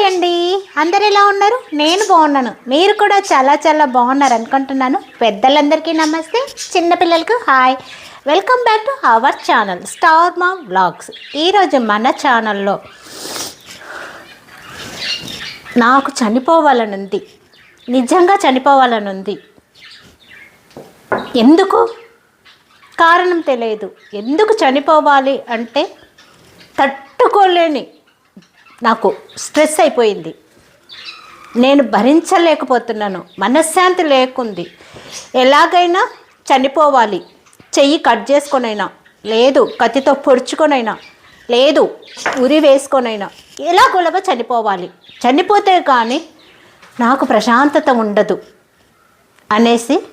Hi అండి అందరు ఎలా ఉన్నారు? నేను బాగున్నాను. మీరు కూడా చాలా చాలా బాగున్నారు అనుకుంటున్నాను. పెద్దలందరికీ నమస్తే. చిన్నపిల్లలకు hi. Welcome back to our channel star Maa vlogs. ఈరోజు మన ఛానల్లో నాకు చనిపోవాలని ఉంది. నిజంగా చనిపోవాలని ఉంది. ఎందుకు? కారణం తెలియదు. ఎందుకు చనిపోవాలి అంటే తట్టుకోలేని నాకు స్ట్రెస్ అయిపోయింది. నేను భరించలేకపోతున్నాను. మనశ్శాంతి లేకుంది. ఎలాగైనా చనిపోవాలి. చెయ్యి కట్ చేసుకొనైనా లేదు కత్తితో పొడుచుకొనైనా లేదు ఉరి వేసుకొనైనా ఎలాగోలాగా చనిపోవాలి. చనిపోతే కానీ నాకు ప్రశాంతత ఉండదు అనేసి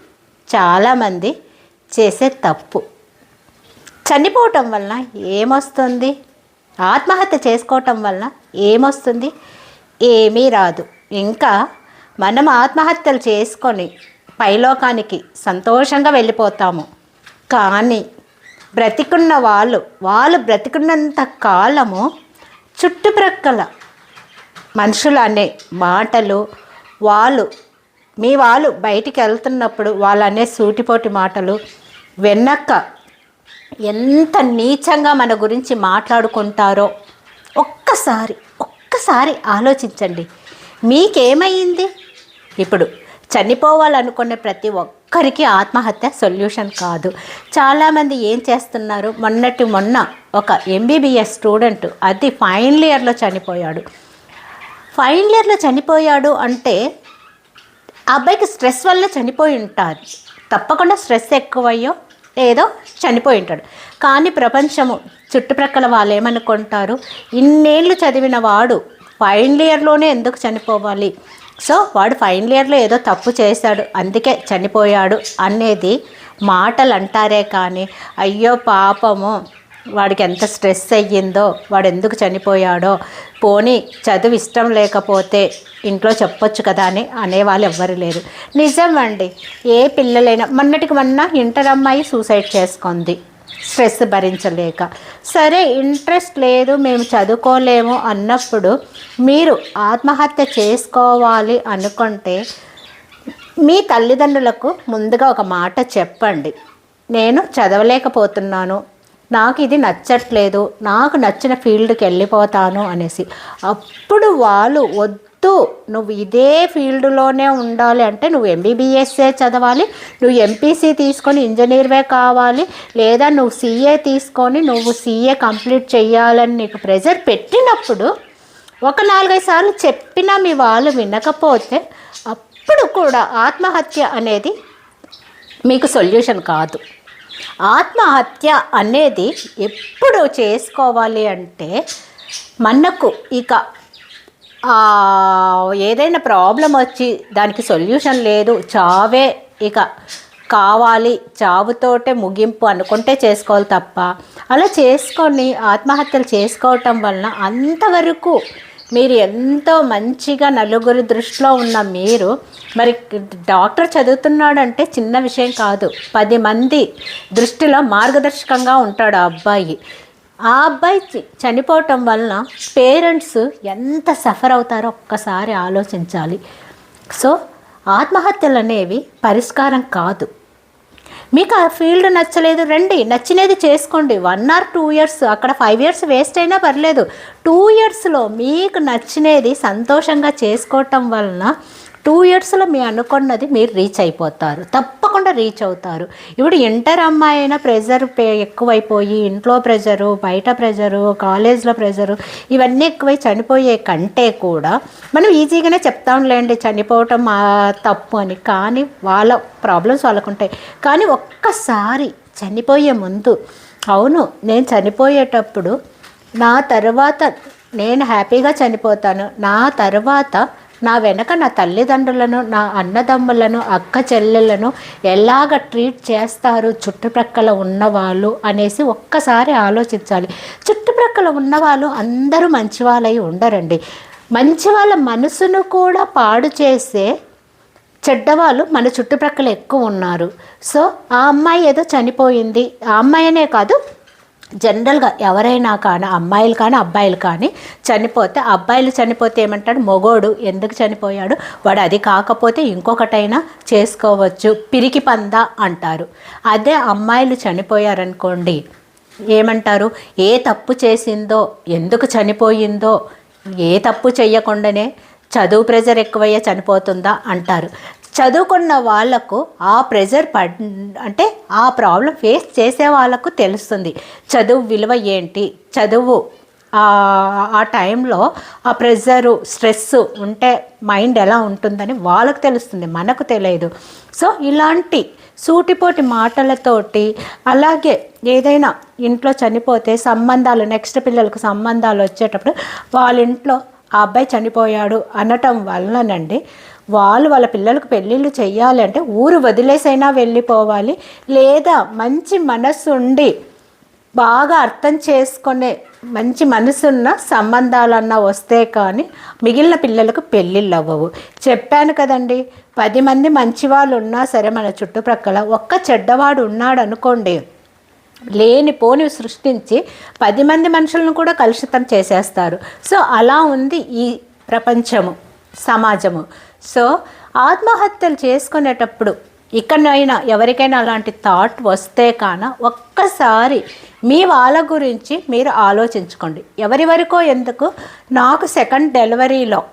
చాలామంది చేసే తప్పు. చనిపోవటం వలన ఏమొస్తుంది? ఆత్మహత్య చేసుకోవటం వలన ఏమొస్తుంది? ఏమీ రాదు. ఇంకా మనం ఆత్మహత్యలు చేసుకొని పైలోకానికి సంతోషంగా వెళ్ళిపోతాము. కానీ బ్రతికున్న వాళ్ళు వాళ్ళు బ్రతికున్నంత కాలము చుట్టుప్రక్కల మనుషులు అనే మాటలు వాళ్ళు మీ వాళ్ళు బయటికి వెళ్తున్నప్పుడు వాళ్ళు అనే సూటిపోటి మాటలు వెన్నక్క ఎంత నీచంగా మన గురించి మాట్లాడుకుంటారో. ఒక్కసారి ఒక్కసారి ఆలోచించండి. మీకేమైంది? ఇప్పుడు చనిపోవాలనుకునే ప్రతి ఒక్కరికి ఆత్మహత్య సొల్యూషన్ కాదు. చాలామంది ఏం చేస్తున్నారు? మొన్నటి మొన్న ఒక ఎంబీబీఎస్ స్టూడెంట్ అది ఫైనల్ ఇయర్లో చనిపోయాడు. ఫైనల్ ఇయర్లో చనిపోయాడు అంటే ఆ అబ్బాయికి స్ట్రెస్ వల్ల చనిపోయి ఉంటారు. తప్పకుండా స్ట్రెస్ ఎక్కువయ్యో ఏదో చనిపోయి ఉంటాడు కానీ ప్రపంచము చుట్టుప్రక్కల వాళ్ళు ఏమనుకుంటారు? ఇన్నేళ్ళు చదివిన వాడు ఫైనల్ ఇయర్లోనే ఎందుకు చనిపోవాలి? సో వాడు ఫైనల్ ఇయర్లో ఏదో తప్పు చేశాడు అందుకే చనిపోయాడు అనేది మాటలు అంటారే కానీ అయ్యో పాపము. వాడికి ఎంత స్ట్రెస్ అయ్యిందో వాడు ఎందుకు చనిపోయాడో పోనీ చదువు ఇష్టం లేకపోతే ఇంట్లో చెప్పొచ్చు కదా అని అనేవాళ్ళు ఎవ్వరు లేరు. నిజం అండి ఏ పిల్లలైనా మొన్నటికి మొన్న ఇంటర్ అమ్మాయి సూసైడ్ చేసుకుంది స్ట్రెస్ భరించలేక. సరే ఇంట్రెస్ట్ లేదు మేము చదువుకోలేము అన్నప్పుడు మీరు ఆత్మహత్య చేసుకోవాలి అనుకుంటే మీ తల్లిదండ్రులకు ముందుగా ఒక మాట చెప్పండి. నేను చదవలేకపోతున్నాను నాకు ఇది నచ్చట్లేదు నాకు నచ్చిన ఫీల్డ్కి వెళ్ళిపోతాను అనేసి. అప్పుడు వాళ్ళు వద్దు నువ్వు ఇదే ఫీల్డ్లోనే ఉండాలి అంటే నువ్వు ఎంబీబీఎస్ఏ చదవాలి నువ్వు ఎంపీసీ తీసుకొని ఇంజనీర్వే కావాలి లేదా నువ్వు సీఏ తీసుకొని నువ్వు సీఏ కంప్లీట్ చేయాలని నీకు ప్రెజర్ పెట్టినప్పుడు ఒక నాలుగైదు సార్లు చెప్పినా మీ వాళ్ళు వినకపోతే అప్పుడు కూడా ఆత్మహత్య అనేది మీకు సొల్యూషన్ కాదు. ఆత్మహత్య అనేది ఎప్పుడు చేసుకోవాలి అంటే మనకు ఇక ఏదైనా ప్రాబ్లం వచ్చి దానికి సొల్యూషన్ లేదు చావే ఇక. కావాలి చావుతోటే ముగింపు అనుకుంటే చేసుకోవాలి తప్ప. అలా చేసుకొని ఆత్మహత్యలు చేసుకోవటం వలన అంతవరకు మీరు ఎంతో మంచిగా నలుగురి దృష్టిలో ఉన్న మీరు మరి డాక్టర్ చదువుతున్నాడంటే చిన్న విషయం కాదు. పది మంది దృష్టిలో మార్గదర్శకంగా ఉంటాడు ఆ అబ్బాయి. ఆ అబ్బాయి చనిపోవటం వలన పేరెంట్స్ ఎంత సఫర్ అవుతారో ఒక్కసారి ఆలోచించాలి. సో ఆత్మహత్యలు అనేవి పరిష్కారం కాదు. మీకు ఆ ఫీల్డ్ నచ్చలేదు రండి. నచ్చినది చేసుకోండి. వన్ ఆర్ టూ ఇయర్స్ అక్కడ ఫైవ్ ఇయర్స్ వేస్ట్ అయినా పర్లేదు. టూ ఇయర్స్లో మీకు నచ్చినది సంతోషంగా చేసుకోవటం వలన టూ ఇయర్స్లో మీ అనుకున్నది మీరు రీచ్ అయిపోతారు. తప్పకుండా రీచ్ అవుతారు. ఇప్పుడు ఇంటర్ అమ్మాయి అయినా ప్రెజర్ ఎక్కువైపోయి ఇంట్లో ప్రెజరు బయట ప్రెజరు కాలేజ్లో ప్రెజరు ఇవన్నీ ఎక్కువై చనిపోయే కంటే కూడా మనం ఈజీగానే చెప్తాంలేండి చనిపోవటం మా తప్పు అని. కానీ వాళ్ళ ప్రాబ్లమ్స్ వాళ్ళకు ఉంటాయి కానీ ఒక్కసారి చనిపోయే ముందు అవును నేను చనిపోయేటప్పుడు నా తర్వాత నేను హ్యాపీగా చనిపోతాను. నా తర్వాత నా వెనక నా తల్లిదండ్రులను నా అన్నదమ్ములను అక్క చెల్లెలను ఎలాగ ట్రీట్ చేస్తారు? చుట్టుప్రక్కల ఉన్నవాళ్ళు అనేసి ఒక్కసారి ఆలోచించాలి. చుట్టుప్రక్కల ఉన్నవాళ్ళు అందరూ మంచివాళ్ళై ఉండరండి. మంచి వాళ్ళ మనసును కూడా పాడు చేసే చెడ్డవాళ్ళు మన చుట్టుప్రక్కల ఎక్కువ ఉన్నారు. సో ఆ అమ్మాయి ఏదో చనిపోయింది. ఆ అమ్మాయినే కాదు జనరల్గా ఎవరైనా కానీ అమ్మాయిలు కానీ అబ్బాయిలు కానీ చనిపోతే అబ్బాయిలు చనిపోతే ఏమంటాడు? మొగోడు ఎందుకు చనిపోయాడు? వాడు అది కాకపోతే ఇంకొకటైనా చేసుకోవచ్చు. పిరికి పంద అంటారు. అదే అమ్మాయిలు చనిపోయారనుకోండి ఏమంటారు? ఏ తప్పు చేసిందో ఎందుకు చనిపోయిందో ఏ తప్పు చేయకుండానే చదువు ప్రెజర్ ఎక్కువయ్యే చనిపోతుందా అంటారు. చదువుకున్న వాళ్ళకు ఆ ప్రెజర్ పడ్ అంటే ఆ ప్రాబ్లం ఫేస్ చేసే వాళ్ళకు తెలుస్తుంది. చదువు విలువ ఏంటి? చదువు ఆ టైంలో ఆ ప్రెజరు స్ట్రెస్ ఉంటే మైండ్ ఎలా ఉంటుందని వాళ్ళకు తెలుస్తుంది మనకు తెలియదు. సో ఇలాంటి సూటిపోటి మాటలతోటి అలాగే ఏదైనా ఇంట్లో చనిపోతే సంబంధాలు నెక్స్ట్ పిల్లలకు సంబంధాలు వచ్చేటప్పుడు వాళ్ళ ఇంట్లో ఆ అబ్బాయి చనిపోయాడు అనటం వలనండి వాళ్ళు వాళ్ళ పిల్లలకు పెళ్ళిళ్ళు చెయ్యాలి అంటే ఊరు వదిలేసైనా వెళ్ళిపోవాలి లేదా మంచి మనసు ఉండి బాగా అర్థం చేసుకునే మంచి మనసున్న సంబంధాలన్నా వస్తే కానీ మిగిలిన పిల్లలకు పెళ్ళిళ్ళు అవ్వవు. చెప్పాను కదండి పది మంది మంచి వాళ్ళు ఉన్నా సరే మన చుట్టుప్రక్కల ఒక్క చెడ్డవాడు ఉన్నాడు అనుకోండి లేని పోని సృష్టించి పది మంది మనుషులను కూడా కలుషితం చేసేస్తారు. సో అలా ఉంది ఈ ప్రపంచము సమాజము. సో ఆత్మహత్యలు చేసుకునేటప్పుడు ఇకనైనా ఎవరికైనా అలాంటి థాట్ వస్తే కాన ఒక్కసారి మీ వాళ్ళ గురించి మీరు ఆలోచించుకోండి. ఎవరి వరకో ఎందుకు? నాకు సెకండ్ డెలివరీలో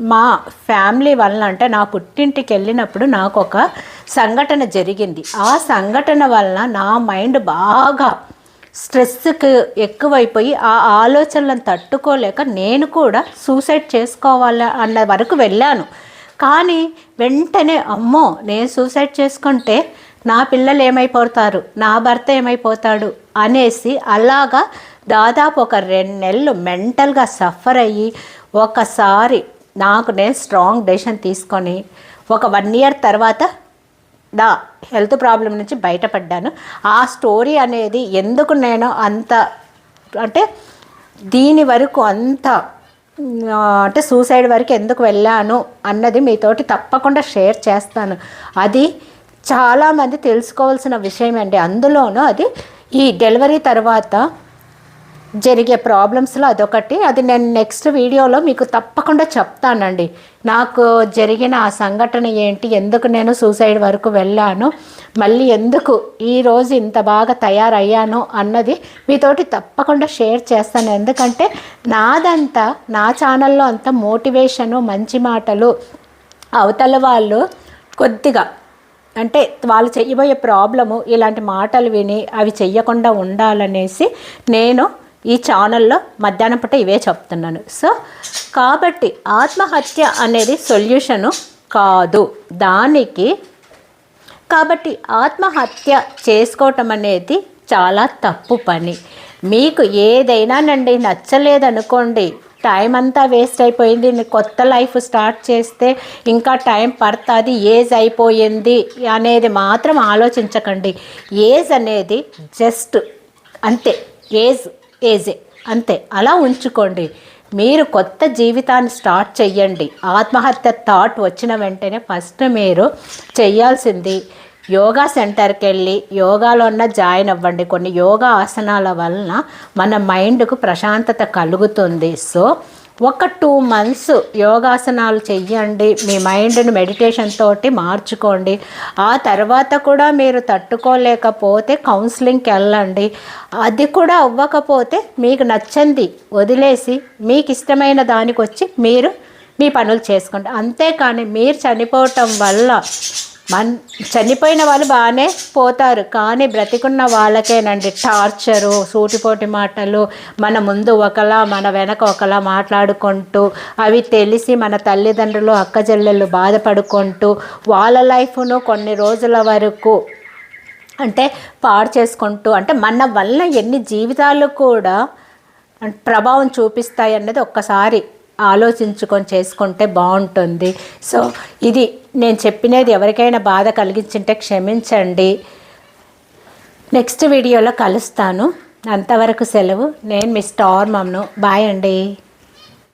మా ఫ్యామిలీ వలన అంటే నా పుట్టింటికి వెళ్ళినప్పుడు నాకు ఒక సంఘటన జరిగింది. ఆ సంఘటన వలన నా మైండ్ బాగా స్ట్రెస్కి ఎక్కువైపోయి ఆ ఆలోచనలను తట్టుకోలేక నేను కూడా సూసైడ్ చేసుకోవాలి అన్న వరకు వెళ్ళాను. కానీ వెంటనే అమ్మో నేను సూసైడ్ చేసుకుంటే నా పిల్లలు ఏమైపోతారు? నా భర్త ఏమైపోతాడు? అనేసి అలాగా దాదాపు ఒక రెండు నెలలు మెంటల్గా సఫర్ అయ్యి ఒకసారి నాకు నేను స్ట్రాంగ్ డెసిషన్ తీసుకొని ఒక వన్ ఇయర్ తర్వాత దా హెల్త్ ప్రాబ్లం నుంచి బయటపడ్డాను. ఆ స్టోరీ అనేది ఎందుకు నేను అంత అంటే దీని వరకు అంత అంటే సూసైడ్ వరకు ఎందుకు వెళ్ళాను అన్నది మీతోటి తప్పకుండా షేర్ చేస్తాను. అది చాలామంది తెలుసుకోవాల్సిన విషయం అండి అందులోనూ అది ఈ డెలివరీ తర్వాత జరిగే ప్రాబ్లమ్స్లో అదొకటి. అది నేను నెక్స్ట్ వీడియోలో మీకు తప్పకుండా చెప్తానండి. నాకు జరిగిన ఆ సంఘటన ఏంటి ఎందుకు నేను సూసైడ్ వరకు వెళ్ళాను మళ్ళీ ఎందుకు ఈరోజు ఇంత బాగా తయారయ్యాను అన్నది మీతోటి తప్పకుండా షేర్ చేస్తాను. ఎందుకంటే నాదంతా నా ఛానల్లో అంత మోటివేషను మంచి మాటలు అవతల వాళ్ళు కొద్దిగా అంటే వాళ్ళు చెయ్యబోయే ప్రాబ్లము ఇలాంటి మాటలు విని అవి చెయ్యకుండా ఉండాలనేసి నేను ఈ ఛానల్లో మధ్యాహ్నం పూట ఇవే చెప్తున్నాను. సో కాబట్టి ఆత్మహత్య అనేది సొల్యూషను కాదు. దానికి కాబట్టి ఆత్మహత్య చేసుకోవటం అనేది చాలా తప్పు పని. మీకు ఏదైనానండి నచ్చలేదనుకోండి టైం అంతా వేస్ట్ అయిపోయింది కొత్త లైఫ్ స్టార్ట్ చేస్తే ఇంకా టైం పడుతుంది ఏజ్ అయిపోయింది అనేది మాత్రం ఆలోచించకండి. ఏజ్ అనేది జస్ట్ అంతే. ఏజ్ ఏజే. అంతే అలా ఉంచుకోండి. మీరు కొత్త జీవితాన్ని స్టార్ట్ చెయ్యండి. ఆత్మహత్య థాట్ వచ్చిన వెంటనే ఫస్ట్ మీరు చేయాల్సింది యోగా సెంటర్కి వెళ్ళి యోగాలో ఉన్న జాయిన్ అవ్వండి. కొన్ని యోగా ఆసనాల వలన మన మైండ్కు ప్రశాంతత కలుగుతుంది. సో ఒక టూ మంత్స్ యోగాసనాలు చెయ్యండి. మీ మైండ్ని మెడిటేషన్ తోటి మార్చుకోండి. ఆ తర్వాత కూడా మీరు తట్టుకోలేకపోతే కౌన్సిలింగ్కి వెళ్ళండి. అది కూడా అవ్వకపోతే మీకు నచ్చంది వదిలేసి మీకు ఇష్టమైన దానికి వచ్చి మీరు మీ పనులు చేసుకోండి. అంతేకాని మీరు చనిపోవటం వల్ల మన్ చనిపోయిన వాళ్ళు బాగానే పోతారు. కానీ బ్రతికున్న వాళ్ళకేనండి టార్చరు సూటిపోటి మాటలు మన ముందు ఒకలా మన వెనక ఒకలా మాట్లాడుకుంటూ అవి తెలిసి మన తల్లిదండ్రులు అక్కచెల్లెళ్ళు బాధపడుకుంటూ వాళ్ళ లైఫ్ను కొన్ని రోజుల వరకు అంటే పాడు చేసుకుంటూ అంటే మన వల్ల ఎన్ని జీవితాలు కూడా ప్రభావం చూపిస్తాయి అన్నది ఒక్కసారి ఆలోచించుకొని చేసుకుంటే బాగుంటుంది. సో ఇది నేను చెప్పినది ఎవరికైనా బాధ కలిగించుంటే క్షమించండి. నెక్స్ట్ వీడియోలో కలుస్తాను. అంతవరకు సెలవు. నేను మీ స్టార్ మమ్ను. బాయ్ అండి.